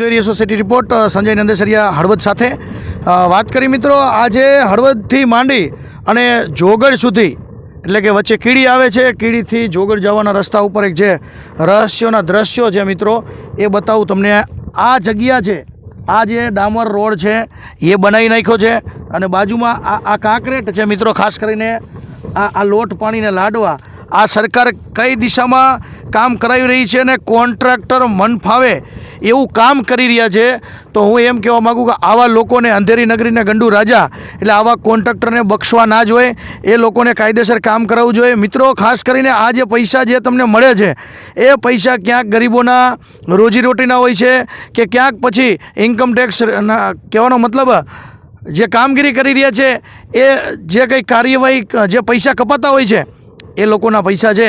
જોઈ રહ્યા society report Sanjay Nandesariya Halvad સાથે. વાત કરી મિત્રો, આજે હળવદથી માંડી અને જોગડ સુધી, એટલે કે વચ્ચે કીડી આવે છે, કીડીથી જોગડ જવાના રસ્તા ઉપર એક જે રહસ્યોના દ્રશ્યો છે મિત્રો, એ બતાવું તમને. આ જગ્યા છે, આ જે ડામર રોડ છે, એ બનાવી નાખ્યો છે અને બાજુમાં આ આ કાંકરેટ છે મિત્રો, ખાસ કરીને આ આ લોટ પાણીને લાડવા. આ સરકાર કઈ દિશામાં કામ કરાવી રહી છે અને કોન્ટ્રાક્ટર મન ફાવે એવું કામ કરી રહ્યા છે, તો હું એમ કહેવા માગું કે આવા લોકોને અંધેરી નગરીને ગંડુ રાજા, એટલે આવા કોન્ટ્રાક્ટરને બક્ષવા ના જોઈએ એ લોકોને કાયદેસર કામ કરાવવું જોઈએ. મિત્રો, ખાસ કરીને આ જે પૈસા જે તમને મળે છે, એ પૈસા ક્યાંક ગરીબોના રોજીરોટીના હોય છે કે ક્યાંક પછી ઇન્કમટેક્સ કહેવાનો મતલબ, જે કામગીરી કરી રહ્યા છે, એ જે કંઈ કાર્યવાહી, જે પૈસા કપાતા હોય છે, એ લોકોના પૈસા છે.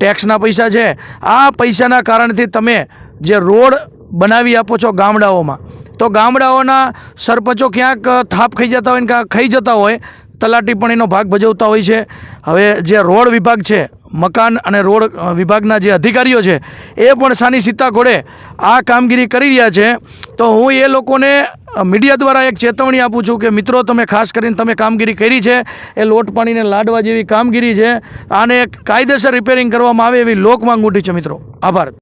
ટેક્સના પૈસા છે. આ પૈસાના કારણથી તમે જે રોડ બનાવી આપો છો ગામડાઓમાં, તો ગામડાઓના સરપંચો ક્યાંક થાપ ખાઈ જતા હોય ક્યાંક ખાઈ જતા હોય, તલાટી પણ એનો ભાગ ભજવતા હોય છે. હવે જે રોડ વિભાગ છે, મકાન અને રોડ વિભાગના જે અધિકારીઓ છે, એ પણ સાની સીતા ઘોડે આ કામગીરી કરી રહ્યા છે. તો હું એ લોકોને મીડિયા દ્વારા એક ચેતવણી આપું છું કે મિત્રો, તમે ખાસ કરીને તમે કામગીરી કરી છે. એ લોટ પાણીને લાડવા જેવી કામગીરી છે. આને કાયદેસર રિપેરિંગ કરવામાં આવે એવી લોક માંગ ઉઠી છે મિત્રો. આભાર.